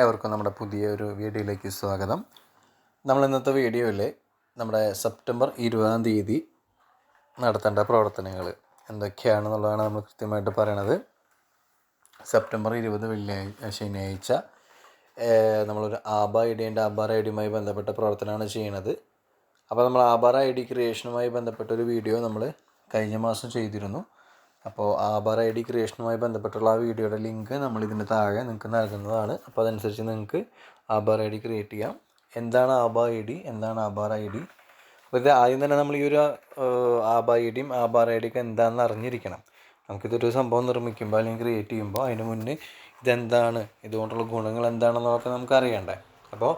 ഏവർക്കും നമ്മുടെ പുതിയ ഒരു വീഡിയോയിലേക്ക് സ്വാഗതം. നമ്മൾ ഇന്നത്തെ വീഡിയോയിൽ നമ്മുടെ സെപ്റ്റംബർ ഇരുപതാം തീയതി നടത്തേണ്ട പ്രവർത്തനങ്ങൾ എന്തൊക്കെയാണെന്നുള്ളതാണ് നമ്മൾ കൃത്യമായിട്ട് പറയണത്. സെപ്റ്റംബർ ഇരുപത് വെള്ളിയാഴ്ച ശനിയാഴ്ച നമ്മളൊരു ആബ ഐ ഡിന്റെ ആബാർ ഐ ഡിയുമായി ബന്ധപ്പെട്ട പ്രവർത്തനമാണ് ചെയ്യണത്. അപ്പോൾ നമ്മൾ ആബാർ ഐ ഡി ക്രിയേഷനുമായി ബന്ധപ്പെട്ട ഒരു വീഡിയോ നമ്മൾ കഴിഞ്ഞ മാസം ചെയ്തിരുന്നു. അപ്പോൾ ആബാർ ഐ ഡി ക്രിയേഷനുമായി ബന്ധപ്പെട്ടുള്ള ആ വീഡിയോയുടെ ലിങ്ക് നമ്മൾ ഇതിന്റെ താഴെ നിങ്ങൾക്ക് നൽകുന്നതാണ്. അപ്പോൾ അതനുസരിച്ച് നിങ്ങൾക്ക് ആബാർ ഐ ഡി ക്രിയേറ്റ് ചെയ്യാം. എന്താണ് ആബ ഐ ഡി? എന്താണ് ആബാർ ഐ ഡി? അപ്പോൾ ഇത് ആദ്യം തന്നെ നമ്മൾ ഈ ഒരു ആബ ഐ ഡിയും ആബാർ ഐ ഡിയൊക്കെ എന്താണെന്ന് അറിഞ്ഞിരിക്കണം. നമുക്കിതൊരു സംഭവം നിർമ്മിക്കുമ്പോൾ അല്ലെങ്കിൽ ക്രിയേറ്റ് ചെയ്യുമ്പോൾ അതിന് മുന്നേ ഇതെന്താണ്? ഇതുകൊണ്ടുള്ള ഗുണങ്ങൾ എന്താണെന്നൊക്കെ നമുക്ക് അറിയണ്ടേ അപ്പോൾ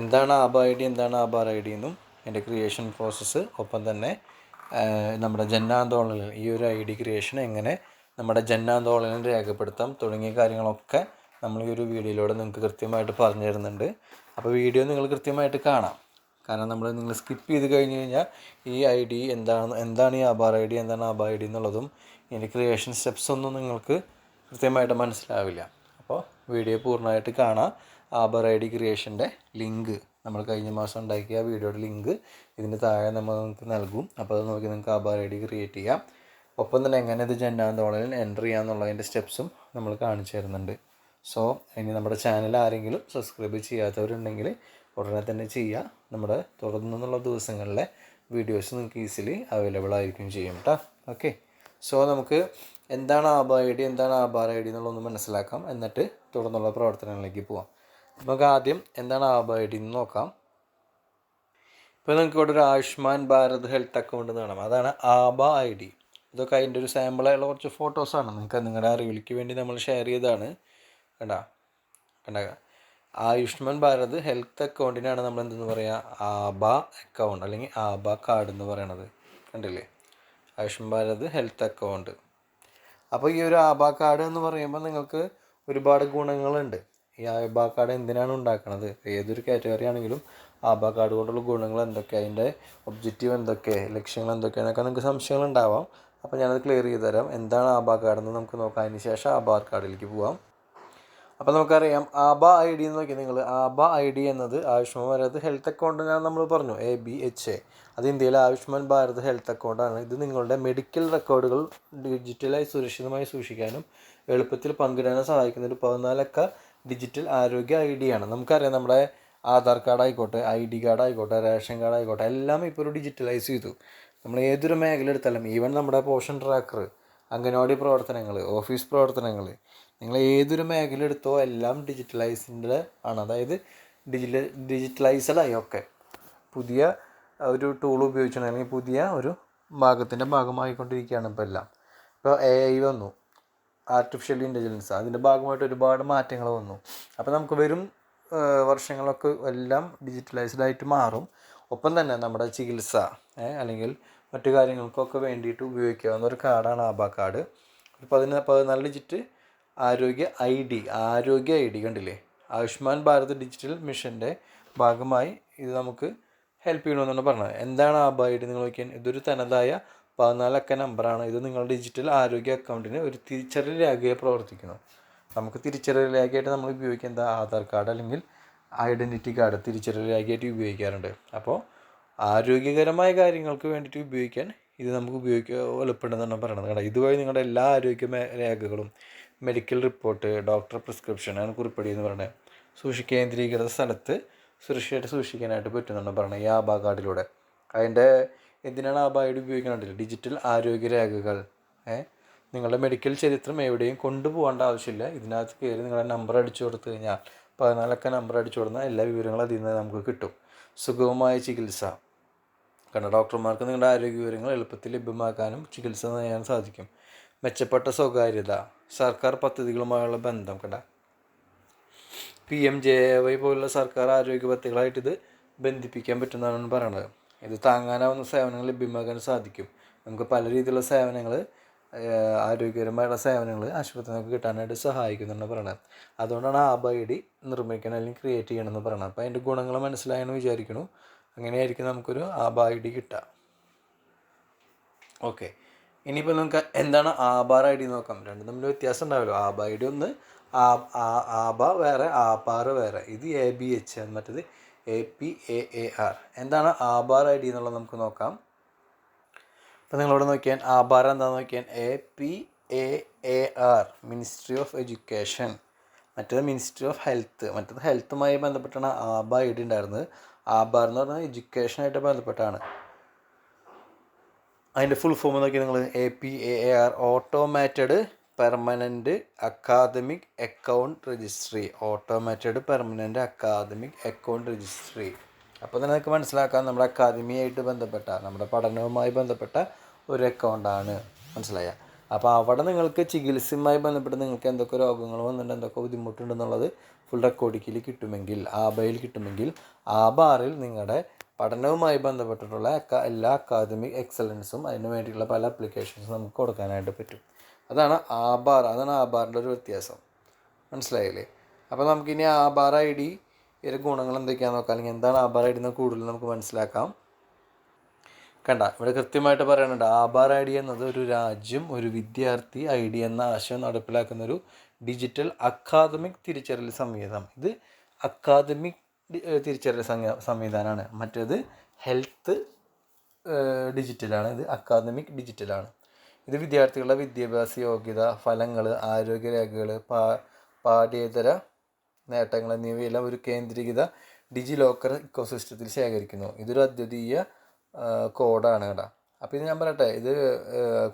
എന്താണ് ആബ ഐ ഡി? എന്താണ് ആബാർ ഐ ഡി എന്നും എന്റെ ക്രിയേഷൻ പ്രോസസ്സ് ഒപ്പം തന്നെ നമ്മുടെ ജന്നാന്തോളനിൽ ഈ ഒരു ഐ ഡി ക്രിയേഷൻ എങ്ങനെ നമ്മുടെ ജന്നാന്തോളനിൽ രേഖപ്പെടുത്താം തുടങ്ങിയ കാര്യങ്ങളൊക്കെ നമ്മൾ ഈ ഒരു വീഡിയോയിലൂടെ നിങ്ങൾക്ക് കൃത്യമായിട്ട് പറഞ്ഞു തരുന്നുണ്ട്. അപ്പോൾ വീഡിയോ നിങ്ങൾ കൃത്യമായിട്ട് കാണാം. കാരണം നമ്മൾ നിങ്ങൾ സ്കിപ്പ് ചെയ്ത് കഴിഞ്ഞ് കഴിഞ്ഞാൽ ഈ ഐ ഡി എന്താണ് എന്താണ് ഈ ആബാർ ഐ ഡി എന്താണ് ആബാർ ഐ ഡി എന്നുള്ളതും ഇതിന്റെ ക്രിയേഷൻ സ്റ്റെപ്സ് ഒന്നും നിങ്ങൾക്ക് കൃത്യമായിട്ട് മനസ്സിലാവില്ല. അപ്പോൾ വീഡിയോ പൂർണമായിട്ട് കാണാം. ആബാർ ഐ ഡി ക്രിയേഷന്റെ ലിങ്ക്. നമ്മൾ കഴിഞ്ഞ മാസം ഉണ്ടാക്കിയ വീഡിയോയുടെ ലിങ്ക് ഇതിന്റെ താഴെ നമ്മൾ നിങ്ങൾക്ക് നൽകും. അപ്പോൾ അത് നോക്കി നിങ്ങൾക്ക് ആഭാർ ഐ ഡി ക്രിയേറ്റ് ചെയ്യാം. ഒപ്പം തന്നെ എങ്ങനെ ഇത് ജന്നാന്തോളനിൽ എന്റർ ചെയ്യാമെന്നുള്ളതിന്റെ സ്റ്റെപ്സും നമ്മൾ കാണിച്ചു തരുന്നുണ്ട്. സോ ഇനി നമ്മുടെ ചാനൽ ആരെങ്കിലും സബ്സ്ക്രൈബ് ചെയ്യാത്തവരുണ്ടെങ്കിൽ ഉടനെ തന്നെ ചെയ്യുക. നമ്മുടെ തുടർന്നുള്ള ദിവസങ്ങളിലെ വീഡിയോസ് നിങ്ങൾക്ക് ഈസിലി അവൈലബിൾ ആയിരിക്കും ചെയ്യും കേട്ടോ ഓക്കെ സോ നമുക്ക് എന്താണ് ആബാർ ഐ ഡി എന്താണ് ആഭാർ ഐ ഡി എന്നുള്ളതൊന്ന് മനസ്സിലാക്കാം. എന്നിട്ട് തുടർന്നുള്ള പ്രവർത്തനങ്ങളിലേക്ക് പോവാം. നമുക്ക് ആദ്യം എന്താണ് ആബാർ ഐ ഡി എന്ന് നോക്കാം. ഇപ്പോൾ നിങ്ങൾക്ക് ഇവിടെ ഒരു ആയുഷ്മാൻ ഭാരത് ഹെൽത്ത് അക്കൗണ്ട് എന്ന് കാണാം. അതാണ് ആബ ഐ ഡി. ഇതൊക്കെ അതിന്റെ ഒരു സാമ്പിളായുള്ള കുറച്ച് ഫോട്ടോസാണ് നിങ്ങൾക്ക് നിങ്ങളുടെ അറിവിലേക്ക് വേണ്ടി നമ്മൾ ഷെയർ ചെയ്തതാണ്. കണ്ട? കണ്ട? ആയുഷ്മാൻ ഭാരത് ഹെൽത്ത് അക്കൗണ്ടിനാണ് നമ്മൾ എന്തെന്ന് പറയുക ആബ അക്കൗണ്ട് അല്ലെങ്കിൽ ആബ കാർഡ് എന്ന് പറയണത്. കണ്ടില്ലേ? Ayushman Bharat health account. അപ്പോൾ ഈ ഒരു ആബ കാർഡ് എന്ന് പറയുമ്പോൾ നിങ്ങൾക്ക് ഒരുപാട് ഗുണങ്ങളുണ്ട്. ഈ ആബ കാർഡ് എന്തിനാണ് ഉണ്ടാക്കുന്നത് ഏതൊരു കാറ്റഗറി ആണെങ്കിലും ആബ കാർഡ് കൊണ്ടുള്ള ഗുണങ്ങൾ എന്തൊക്കെ അതിന്റെ ഒബ്ജക്റ്റീവ് എന്തൊക്കെ ലക്ഷ്യങ്ങൾ എന്തൊക്കെയാണെന്നൊക്കെ നിങ്ങൾക്ക് സംശയങ്ങൾ ഉണ്ടാവാം. അപ്പോൾ ഞാനത് ക്ലിയർ ചെയ്ത് തരാം. എന്താണ് ആബ കാർഡ് എന്ന് നമുക്ക് നോക്കാം. അതിന് ശേഷം ആബാർ കാർഡിലേക്ക് പോവാം. അപ്പോൾ നമുക്കറിയാം ആബ ഐ ഡി എന്ന് നോക്കി നിങ്ങൾ ആബ ഐ ഡി എന്നത് ആയുഷ്മാൻ ഭാരത് ഹെൽത്ത് അക്കൗണ്ടിനാണ് നമ്മൾ പറഞ്ഞു. A B H A. അത് ഇന്ത്യയിലെ ആയുഷ്മാൻ ഭാരത് ഹെൽത്ത് അക്കൗണ്ടാണ് ഇത് നിങ്ങളുടെ മെഡിക്കൽ റെക്കോർഡുകൾ ഡിജിറ്റലായി സുരക്ഷിതമായി സൂക്ഷിക്കാനും എളുപ്പത്തിൽ പങ്കിടാനും സഹായിക്കുന്ന ഒരു പതിനാലക്ക ഡിജിറ്റൽ ആരോഗ്യ ഐ ഡി ആണ്. നമുക്കറിയാം നമ്മുടെ ആധാർ കാർഡ് ആയിക്കോട്ടെ ഐ ഡി കാർഡ് ആയിക്കോട്ടെ റേഷൻ കാർഡ് ആയിക്കോട്ടെ എല്ലാം ഇപ്പോൾ ഒരു ഡിജിറ്റലൈസ് ചെയ്തു. നമ്മൾ ഏതൊരു മേഖല എടുത്താലും ഈവൻ നമ്മുടെ പോഷൻ ട്രാക്കർ അംഗനവാടി പ്രവർത്തനങ്ങൾ ഓഫീസ് പ്രവർത്തനങ്ങൾ നിങ്ങൾ ഏതൊരു മേഖല എടുത്തോ എല്ലാം ഡിജിറ്റലൈസിന്റെ ആണ്. അതായത് ഡിജിറ്റൽ ഡിജിറ്റലൈസഡായി ഒക്കെ. പുതിയ ഒരു ടൂൾ ഉപയോഗിച്ചാണ് അല്ലെങ്കിൽ പുതിയ ഒരു ഭാഗത്തിന്റെ ഭാഗമായിക്കൊണ്ടിരിക്കുകയാണ് ഇപ്പോൾ എല്ലാം. ഇപ്പോൾ എ ഐ വന്നു. ആർട്ടിഫിഷ്യൽ ഇന്റലിജൻസ് അതിന്റെ ഭാഗമായിട്ട് ഒരുപാട് മാറ്റങ്ങൾ വന്നു. അപ്പോൾ നമുക്ക് വരും വർഷങ്ങളൊക്കെ എല്ലാം ഡിജിറ്റലൈസ്ഡ് ആയിട്ട് മാറും. ഒപ്പം തന്നെ നമ്മുടെ ചികിത്സ അല്ലെങ്കിൽ മറ്റു കാര്യങ്ങൾക്കൊക്കെ വേണ്ടിയിട്ട് ഉപയോഗിക്കാവുന്ന ഒരു കാർഡാണ് ആബ കാർഡ്. ഒരു പതിനാ പതിനാല് ഡിജിറ്റ് ആരോഗ്യ ഐ ഡി ആരോഗ്യ ഐ ഡി കണ്ടില്ലേ? ആയുഷ്മാൻ ഭാരത് ഡിജിറ്റൽ മിഷന്റെ ഭാഗമായി ഇത് നമുക്ക് ഹെൽപ്പ് ചെയ്യണമെന്നാണ് പറഞ്ഞത്. എന്താണ് ആബ ഐ ഡി നിങ്ങൾ നോക്കിയാൽ ഇതൊരു തനതായ പതിനാലക്ക നമ്പറാണ്. ഇത് നിങ്ങളുടെ ഡിജിറ്റൽ ആരോഗ്യ അക്കൗണ്ടിന് ഒരു തിരിച്ചറിയൽ രേഖയെ പ്രവർത്തിക്കുന്നു നമുക്ക് തിരിച്ചറിയൽ രേഖയായിട്ട് നമ്മൾ ഉപയോഗിക്കുക എന്താ? ആധാർ കാർഡ് അല്ലെങ്കിൽ ഐഡന്റിറ്റി കാർഡ് തിരിച്ചറിയൽ രേഖയായിട്ട് ഉപയോഗിക്കാറുണ്ട്. അപ്പോൾ ആരോഗ്യകരമായ കാര്യങ്ങൾക്ക് വേണ്ടിയിട്ട് ഉപയോഗിക്കാൻ ഇത് നമുക്ക് ഉപയോഗിക്കുക എളുപ്പമുണ്ടെന്നാണ് പറയുന്നത്. കാരണം ഇതുവഴി നിങ്ങളുടെ എല്ലാ ആരോഗ്യ രേഖകളും മെഡിക്കൽ റിപ്പോർട്ട് ഡോക്ടർ പ്രിസ്ക്രിപ്ഷൻ ആണ് കുറിപ്പടി എന്ന് പറയുന്നത്. സൂക്ഷി കേന്ദ്രീകൃത സ്ഥലത്ത് സുരക്ഷയായിട്ട് സൂക്ഷിക്കാനായിട്ട് പറ്റുന്നുണ്ട് പറയുന്നത് ഈ ആഭാ കാർഡിലൂടെ. അതിന്റെ എന്തിനാണ് ആ ബയോഡ് ഡി ഡിജിറ്റൽ ആരോഗ്യരേഖകൾ നിങ്ങളുടെ മെഡിക്കൽ ചരിത്രം എവിടെയും കൊണ്ടുപോകേണ്ട ആവശ്യമില്ല. ഇതിനകത്ത് കയറി നിങ്ങളുടെ നമ്പർ അടിച്ചു കൊടുത്തു കഴിഞ്ഞാൽ പതിനാലൊക്കെ നമ്പർ അടിച്ചു കൊടുത്താൽ എല്ലാ വിവരങ്ങളും അതിൽ നിന്ന് നമുക്ക് കിട്ടും. സുഗമമായ ചികിത്സ. കാരണം ഡോക്ടർമാർക്ക് നിങ്ങളുടെ ആരോഗ്യ വിവരങ്ങൾ എളുപ്പത്തിൽ ലഭ്യമാക്കാനും ചികിത്സ ചെയ്യാൻ സാധിക്കും. മെച്ചപ്പെട്ട സ്വകാര്യത. സർക്കാർ പദ്ധതികളുമായുള്ള ബന്ധം. കണ്ട? പി എം ജെ വൈ പോലുള്ള സർക്കാർ ആരോഗ്യ പദ്ധതികളായിട്ട് ഇത് ബന്ധിപ്പിക്കാൻ പറ്റുന്നതാണ് പറയുന്നത് ഇത് താങ്ങാനാവുന്ന സേവനങ്ങൾ ലഭ്യമാക്കാൻ സാധിക്കും. നമുക്ക് പല രീതിയിലുള്ള സേവനങ്ങൾ ആരോഗ്യകരമായുള്ള സേവനങ്ങൾ ആശുപത്രി നമുക്ക് കിട്ടാനായിട്ട് സഹായിക്കുന്നുണ്ടെന്ന് പറയണത്. അതുകൊണ്ടാണ് ആബ ഐ ഡി നിർമ്മിക്കണം അല്ലെങ്കിൽ ക്രിയേറ്റ് ചെയ്യണമെന്ന് പറയണത്. അപ്പോൾ അതിന്റെ ഗുണങ്ങൾ മനസ്സിലായെന്ന് വിചാരിക്കുന്നു. അങ്ങനെയായിരിക്കും നമുക്കൊരു ആബ ഐ ഡി കിട്ടുക. ഓക്കെ. ഇനിയിപ്പോൾ നമുക്ക് എന്താണ് ആബാർ ഐ ഡി നോക്കാം. രണ്ടും തമ്മിൽ വ്യത്യാസം ഉണ്ടാവുമല്ലോ ആബ ഐ ഡി ഒന്ന് ആബ വേറെ ആപാർ വേറെ. ഇത് എ ബി എച്ച് മറ്റേത് A P A A R എന്താണ് ആബാർ ഐ ഡി എന്നുള്ളത് നമുക്ക് നോക്കാം. അപ്പോൾ നിങ്ങളോട് നോക്കിയാൽ ആബാർ എന്താണെന്ന് നോക്കിയാൽ A P A A R ministry of education മറ്റേത് മിനിസ്ട്രി ഓഫ് ഹെൽത്ത് മറ്റേത് ഹെൽത്തുമായി ബന്ധപ്പെട്ടാണ് ആബ ഐ ഡി ഉണ്ടായിരുന്നത്. ആബാർ എന്ന് പറഞ്ഞാൽ എഡ്യൂക്കേഷനായിട്ട് ബന്ധപ്പെട്ടാണ്. അതിന്റെ ഫുൾ ഫോം നോക്കി നിങ്ങൾ A P A R automated permanent academic account registry automated permanent academic account registry അപ്പോൾ തന്നെ നിങ്ങൾക്ക് മനസ്സിലാക്കാം നമ്മുടെ അക്കാദമിയായിട്ട് ബന്ധപ്പെട്ട നമ്മുടെ പഠനവുമായി ബന്ധപ്പെട്ട ഒരു അക്കൗണ്ടാണ് മനസ്സിലായ? അപ്പോൾ അവിടെ നിങ്ങൾക്ക് ചികിത്സയുമായി ബന്ധപ്പെട്ട് നിങ്ങൾക്ക് എന്തൊക്കെ രോഗങ്ങൾ വന്നിട്ടുണ്ട് എന്തൊക്കെ ബുദ്ധിമുട്ടുണ്ടെന്നുള്ളത് ഫുൾ റെക്കോർഡിക്കിൽ കിട്ടുമെങ്കിൽ ആബയിൽ കിട്ടുമെങ്കിൽ ആ ബാറിൽ നിങ്ങളുടെ പഠനവുമായി ബന്ധപ്പെട്ടിട്ടുള്ള എല്ലാ അക്കാദമിക് എക്സലൻസും അതിന് വേണ്ടിയിട്ടുള്ള പല അപ്ലിക്കേഷൻസും നമുക്ക് കൊടുക്കാനായിട്ട് പറ്റും. അതാണ് ആബാർ അതാണ് ആബാറിന്റെ ഒരു വ്യത്യാസം. മനസ്സിലായില്ലേ? അപ്പോൾ നമുക്കിനി ആബാർ ഐ ഡി ഇതിന്റെ ഗുണങ്ങൾ എന്തൊക്കെയാണെന്ന് നോക്കാം. അല്ലെങ്കിൽ എന്താണ് ആബാർ ഐ ഡി എന്ന് കൂടുതൽ നമുക്ക് മനസ്സിലാക്കാം. കണ്ട ഇവിടെ കൃത്യമായിട്ട് പറയുന്നുണ്ട് ആബാർ ഐ ഡി എന്നത് ഒരു രാജ്യം ഒരു വിദ്യാർത്ഥി ഐ ഡി എന്ന ആശയം നടപ്പിലാക്കുന്ന ഒരു ഡിജിറ്റൽ അക്കാദമിക് തിരിച്ചറിയൽ സംവിധാനം. ഇത് അക്കാദമിക് തിരിച്ചറിയൽ സംവിധാനമാണ്. മറ്റേത് ഹെൽത്ത് ഡിജിറ്റലാണ്. ഇത് അക്കാദമിക് ഡിജിറ്റലാണ്. ഇത് വിദ്യാർത്ഥികളുടെ വിദ്യാഭ്യാസ യോഗ്യത ഫലങ്ങൾ ആരോഗ്യരേഖകൾ പാ പാഠ്യേതര നേട്ടങ്ങൾ എന്നിവയെല്ലാം ഒരു കേന്ദ്രീകൃത ഡിജി ലോക്കർ ഇക്കോസിസ്റ്റത്തിൽ ശേഖരിക്കുന്നു. ഇതൊരു അദ്വിതീയ കോഡാണ് കേട്ടോ. അപ്പോൾ ഇത് ഞാൻ പറയട്ടെ ഇത്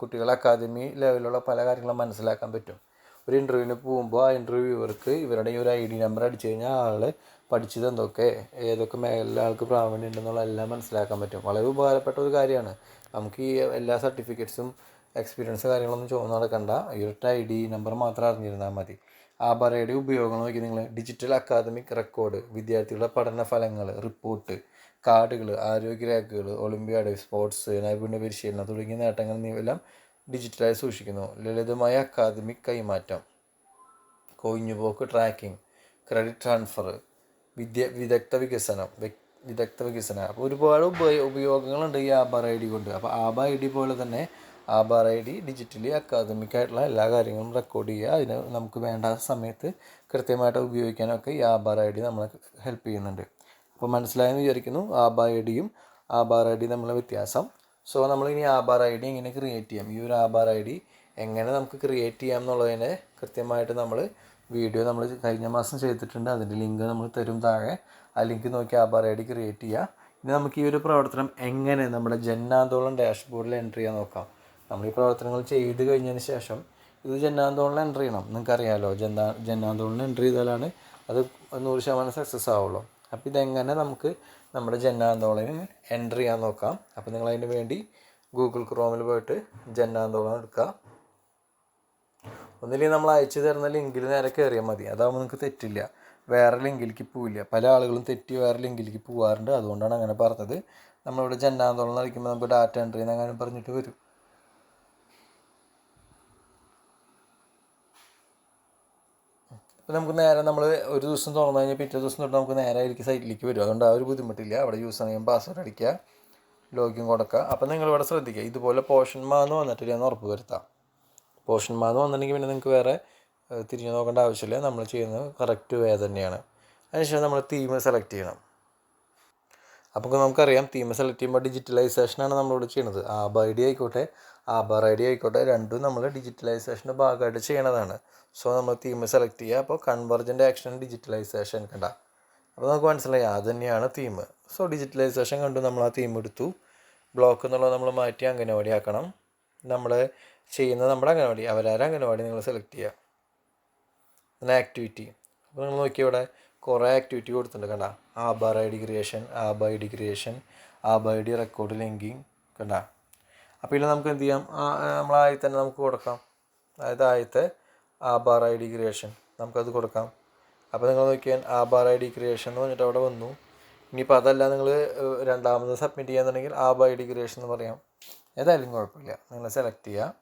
കുട്ടികളെ അക്കാദമി ലെവലിലുള്ള പല കാര്യങ്ങളും മനസ്സിലാക്കാൻ പറ്റും. ഒരു ഇന്റർവ്യൂവിന് പോകുമ്പോൾ ആ ഇന്റർവ്യൂവർക്ക് ഇവരുടെ ഈ ഒരു ഐ ഡി നമ്പർ അടിച്ചു കഴിഞ്ഞാൽ ആൾ പഠിച്ചത് എന്തൊക്കെ ഏതൊക്കെ മേഖലയിൽ ആൾക്ക് പ്രാവീണ്യം ഉണ്ടെന്നുള്ള എല്ലാം മനസ്സിലാക്കാൻ പറ്റും. വളരെ ഉപകാരപ്പെട്ട ഒരു കാര്യമാണ്. നമുക്ക് ഈ എല്ലാ സർട്ടിഫിക്കറ്റ്സും എക്സ്പീരിയൻസ് കാര്യങ്ങളൊന്നും ചോദിച്ചു നടക്കണ്ട. ഈ ഐ ഡി നമ്പർ മാത്രം അറിഞ്ഞിരുന്നാൽ മതി. ആബാറയുടെ ഉപയോഗങ്ങൾ നോക്കി നിങ്ങൾ ഡിജിറ്റൽ അക്കാദമിക് റെക്കോർഡ് വിദ്യാർത്ഥികളുടെ പഠന ഫലങ്ങൾ റിപ്പോർട്ട് കാർഡുകൾ ആരോഗ്യ രേഖകൾ ഒളിമ്പ്യാഡ് സ്പോർട്സ് നൈപുണ്യ പരിശീലനം തുടങ്ങിയ നേട്ടങ്ങൾ എന്നിവയെല്ലാം ഡിജിറ്റലായി സൂക്ഷിക്കുന്നു. ലളിതമായ അക്കാദമിക് കൈമാറ്റം. കൊഴിഞ്ഞുപോക്ക് ട്രാക്കിംഗ് ക്രെഡിറ്റ് ട്രാൻസ്ഫർ വിദ്യ വിദഗ്ധ വികസനം വിദഗ്ധ വികസനം. അപ്പോൾ ഒരുപാട് ഉപയോഗങ്ങളുണ്ട് ഈ ആബാർ ഐ ഡി കൊണ്ട്. അപ്പോൾ ആബ ഐ ഡി പോലെ തന്നെ APAAR I D digitally academic ആയിട്ടുള്ള എല്ലാ കാര്യങ്ങളും റെക്കോർഡ് ചെയ്യുക. അതിന് നമുക്ക് വേണ്ട സമയത്ത് കൃത്യമായിട്ട് ഉപയോഗിക്കാനൊക്കെ ഈ ആബാർ ഐ ഡി നമ്മളെ ഹെൽപ്പ് ചെയ്യുന്നുണ്ട്. അപ്പോൾ മനസ്സിലായെന്ന് വിചാരിക്കുന്നു ആബാർ ഐ ഡിയും ആബാർ ഐ ഡി നമ്മളെ വ്യത്യാസം. സോ നമ്മൾ ഇനി ആബാർ ഐ ഡി എങ്ങനെ ക്രിയേറ്റ് ചെയ്യാം? ഈ ഒരു ആബാർ ഐ ഡി എങ്ങനെ നമുക്ക് ക്രിയേറ്റ് ചെയ്യാം എന്നുള്ളതിനെ കൃത്യമായിട്ട് നമ്മൾ വീഡിയോ നമ്മൾ കഴിഞ്ഞ മാസം ചെയ്തിട്ടുണ്ട്. അതിന്റെ ലിങ്ക് നമ്മൾ തരും താഴെ. ആ ലിങ്ക് നോക്കി ആബാർ ഐ ഡി ക്രിയേറ്റ് ചെയ്യുക. ഇനി നമുക്ക് ഈ ഒരു പ്രവർത്തനം എങ്ങനെ നമ്മുടെ ജന്നാന്തോളം ഡാഷ്ബോർഡിൽ എന്റർ ചെയ്യാൻ നോക്കാം. നമ്മൾ ഈ പ്രവർത്തനങ്ങൾ ചെയ്ത് കഴിഞ്ഞതിന് ശേഷം ഇത് ജന്നാന്തോളിൽ എന്റർ ചെയ്യണം. നിങ്ങൾക്കറിയാമല്ലോ ജന്നാ ജന്നാന്തോളിൽ എന്റർ ചെയ്താലാണ് അത് നൂറ് ശതമാനം സക്സസ് ആവുള്ളൂ. അപ്പോൾ ഇതെങ്ങനെ നമുക്ക് നമ്മുടെ ജന്നാന്തോളിന് എന്റർ ചെയ്യാൻ നോക്കാം. അപ്പോൾ നിങ്ങൾ അതിന് വേണ്ടി ഗൂഗിൾ ക്രോമിൽ പോയിട്ട് ജന്നാന്തോളം എടുക്കുക ഒന്നില്ലെങ്കിൽ നമ്മൾ അയച്ചു തരുന്ന ലിങ്കിൽ നേരെ കയറിയാൽ മതി. അതാകുമ്പോൾ നിങ്ങൾക്ക് തെറ്റില്ല. വേറെ ലിങ്കിലേക്ക് പോവില്ല. പല ആളുകളും തെറ്റി വേറെ ലിങ്കിലേക്ക് പോകാറുണ്ട് അതുകൊണ്ടാണ് അങ്ങനെ പറഞ്ഞത്. നമ്മളിവിടെ ജന്നാന്തോളം അടിക്കുമ്പോൾ നമുക്ക് ഡാറ്റ എന്റർ ചെയ്യുന്ന അങ്ങനെ പറഞ്ഞിട്ട് വരും. നമുക്ക് നേരെ നമ്മൾ ഒരു ദിവസം തുറന്നു കഴിഞ്ഞാൽ പിറ്റേ ദിവസം തൊട്ട് നമുക്ക് നേരെ ആയിരിക്കും സൈറ്റിലേക്ക് വരും. അതുകൊണ്ട് ആ ഒരു ബുദ്ധിമുട്ടില്ല. അവിടെ യൂസ് ചെയ്യാൻ പാസ്വേഡ് അടിക്കുക ലോഗിൻ കൊടുക്കുക. അപ്പോൾ നിങ്ങൾ ഇവിടെ ശ്രദ്ധിക്കുക. ഇതുപോലെ പോഷൻ മാന്ന് വന്നിട്ടില്ല എന്ന് ഉറപ്പ് വരുത്താം. പോഷൻ മാന്ന് വന്നിട്ടുണ്ടെങ്കിൽ പിന്നെ നിങ്ങൾക്ക് വേറെ തിരിഞ്ഞു നോക്കേണ്ട ആവശ്യമില്ല. നമ്മൾ ചെയ്യുന്നത് കറക്റ്റ് വേ തന്നെയാണ്. അതിനുശേഷം നമ്മൾ തീം സെലക്ട് ചെയ്യണം. അപ്പോൾ നമുക്കറിയാം തീം സെലക്ട് ചെയ്യുമ്പോൾ ഡിജിറ്റലൈസേഷനാണ് നമ്മളിവിടെ ചെയ്യുന്നത്. ആ ബൈഡി ആയിക്കോട്ടെ ആബാർ ഐ ഡി ആയിക്കോട്ടെ. രണ്ടും നമ്മൾ ഡിജിറ്റലൈസേഷന്റെ ഭാഗമായിട്ട് ചെയ്യണതാണ്. സോ നമ്മൾ തീം സെലക്ട് ചെയ്യുക അപ്പോൾ കൺവെർജന്റ് ആക്ഷൻ ഡിജിറ്റലൈസേഷൻ കണ്ട. അപ്പോൾ നമുക്ക് മനസ്സിലായി അത് തന്നെയാണ് തീം സോ ഡിജിറ്റലൈസേഷൻ കണ്ടു നമ്മൾ ആ തീം എടുത്തു. ബ്ലോക്ക് എന്നുള്ളത് നമ്മൾ മാറ്റി അംഗനവാടി ആക്കണം. നമ്മൾ ചെയ്യുന്നത് നമ്മുടെ അംഗനവാടി. അവരാരും അംഗനവാടി നിങ്ങൾ സെലക്ട് ചെയ്യുക പിന്നെ ആക്ടിവിറ്റി അപ്പോൾ നിങ്ങൾ നോക്കിയ ഇവിടെ കുറേ ആക്ടിവിറ്റി കൊടുത്തിട്ടുണ്ട് കണ്ട. APAAR I D creation APAAR I D creation APAAR I D record linking കണ്ട. അപ്പോൾ ഇതിൽ നമുക്ക് എന്ത് ചെയ്യാം? ആ- ആ, നമ്മളെ ആയി തന്നെ നമുക്ക് കൊടുക്കാം. അതായത് ആദ്യത്തെ ആബാർ ഐ ഡി ക്രിയേഷൻ നമുക്കത് കൊടുക്കാം. അപ്പോൾ നിങ്ങൾ നോക്കിയാൽ ആബാർ ഐ ഡി ക്രിയേഷൻ എന്ന് പറഞ്ഞിട്ട് അവിടെ വന്നു. ഇനിയിപ്പോൾ അതല്ല നിങ്ങൾ രണ്ടാമത് സബ്മിറ്റ് ചെയ്യാന്നുണ്ടെങ്കിൽ ആബ ഐ ഡി ക്രിയേഷൻ എന്ന് പറയാം. ഏതായാലും കുഴപ്പമില്ല. നിങ്ങൾ സെലക്ട് ചെയ്യുക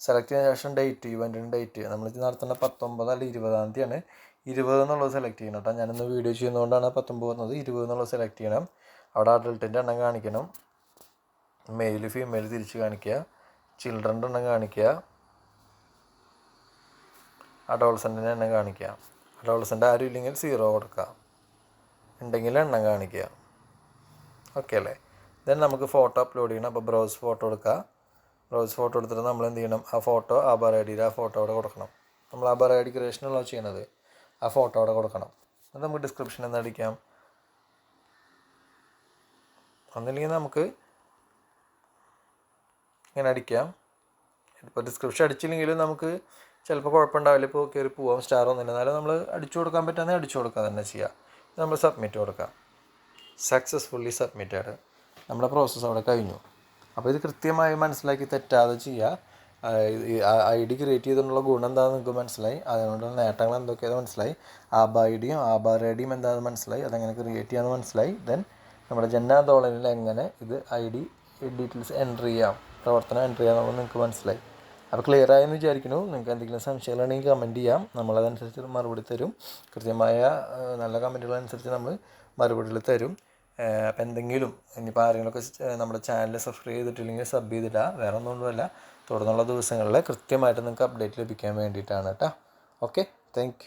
സെലക്ട് ചെയ്ത ശേഷം ഡേറ്റ് ഇവന്റിന് ഡേറ്റ്. നമ്മൾ നടത്തുന്ന പത്തൊമ്പത് അല്ല ഇരുപതാം തീയതിയാണ്. ഇരുപത് എന്നുള്ളത് സെലക്ട് ചെയ്യണം കേട്ടോ. ഞാനിന്ന് വീഡിയോ ചെയ്യുന്നതുകൊണ്ടാണ് പത്തൊമ്പത് വന്നത്. ഇരുപത് എന്നുള്ളത് സെലക്ട് ചെയ്യണം. അവിടെ അഡൾട്ടിന്റെ എണ്ണം കാണിക്കണം. മെയിൽ ഫീമെയിൽ തിരിച്ച് കാണിക്കുക. ചിൽഡ്രന്റെ എണ്ണം കാണിക്കുക. അഡോൾസന്റെ എണ്ണം കാണിക്കുക. അഡോൾസന്റെ ആരും ഇല്ലെങ്കിൽ സീറോ കൊടുക്കുക. ഉണ്ടെങ്കിൽ എണ്ണം കാണിക്കുക. ഓക്കെ അല്ലേ? ദെൻ നമുക്ക് ഫോട്ടോ അപ്ലോഡ് ചെയ്യണം. അപ്പോൾ ബ്രൗസ് ഫോട്ടോ എടുക്കുക. ബ്രൗസ് ഫോട്ടോ എടുത്തിട്ട് നമ്മൾ എന്ത് ചെയ്യണം? ആ ഫോട്ടോ ആധാർ ഐ ഡിയിൽ ആ ഫോട്ടോ അവിടെ കൊടുക്കണം. നമ്മൾ ആധാർ ഐ ഡി ക്രിയേഷനുള്ള ചെയ്യണത് ആ ഫോട്ടോ അവിടെ കൊടുക്കണം. അത് നമുക്ക് ഡിസ്ക്രിപ്ഷൻ എന്ന് അടിക്കാം. ഒന്നില്ലെങ്കിൽ നമുക്ക് ഇങ്ങനെ അടിക്കാം. ഇപ്പോൾ ഡിസ്ക്രിപ്ഷൻ അടിച്ചില്ലെങ്കിലും നമുക്ക് ചിലപ്പോൾ കുഴപ്പമുണ്ടാവില്ല. ഇപ്പോൾ കയറി പോവാം സ്റ്റാർ ഒന്നുമില്ല എന്നാലും നമ്മൾ അടിച്ചു കൊടുക്കാൻ പറ്റുന്നത് അടിച്ചു കൊടുക്കുക തന്നെ ചെയ്യുക നമ്മൾ സബ്മിറ്റ് കൊടുക്കാം. സക്സസ്ഫുള്ളി സബ്മിറ്റഡ് നമ്മുടെ പ്രോസസ്സ് അവിടെ കഴിഞ്ഞു. അപ്പോൾ ഇത് കൃത്യമായി മനസ്സിലാക്കി തെറ്റാതെ ചെയ്യുക ഐ ഡി ക്രിയേറ്റ് ചെയ്തിട്ടുള്ള ഗുണം എന്താണെന്ന് നിങ്ങൾക്ക് മനസ്സിലായി. അതുകൊണ്ടുള്ള നേട്ടങ്ങൾ എന്തൊക്കെയാണെന്ന് മനസ്സിലായി. ആബ ഐ ഡിയും ആബ ഐ ഡിയും എന്താണെന്ന് മനസ്സിലായി. അതെങ്ങനെ ക്രിയേറ്റ് ചെയ്യാമെന്ന് മനസ്സിലായി. ദെൻ നമ്മുടെ ദോളനിൽ എങ്ങനെ ഇത് ഐ ഡി ഡീറ്റെയിൽസ് എന്റർ ചെയ്യാം. പ്രവർത്തനം എന്റർ ചെയ്യാമെന്നുള്ളത് നിങ്ങൾക്ക് മനസ്സിലായി. അപ്പോൾ ക്ലിയർ ആയെന്ന് വിചാരിക്കുന്നു. നിങ്ങൾക്ക് എന്തെങ്കിലും സംശയങ്ങളുണ്ടെങ്കിൽ കമന്റ് ചെയ്യാം. നമ്മളതനുസരിച്ച് മറുപടി തരും. കൃത്യമായ നല്ല കമന്റുകളനുസരിച്ച് നമ്മൾ മറുപടികൾ തരും. അപ്പോൾ എന്തെങ്കിലും ഇനിയിപ്പോൾ ആരെങ്കിലുമൊക്കെ നമ്മുടെ ചാനൽ സബ്സ്ക്രൈബ് ചെയ്തിട്ടില്ലെങ്കിൽ സബ് ചെയ്തിട്ടാ വേറെ ഒന്നുമില്ല. തുടർന്നുള്ള ദിവസങ്ങളിൽ കൃത്യമായിട്ട് നിങ്ങൾക്ക് അപ്ഡേറ്റ് ലഭിക്കാൻ വേണ്ടിയിട്ടാണ് കേട്ടോ. Okay thank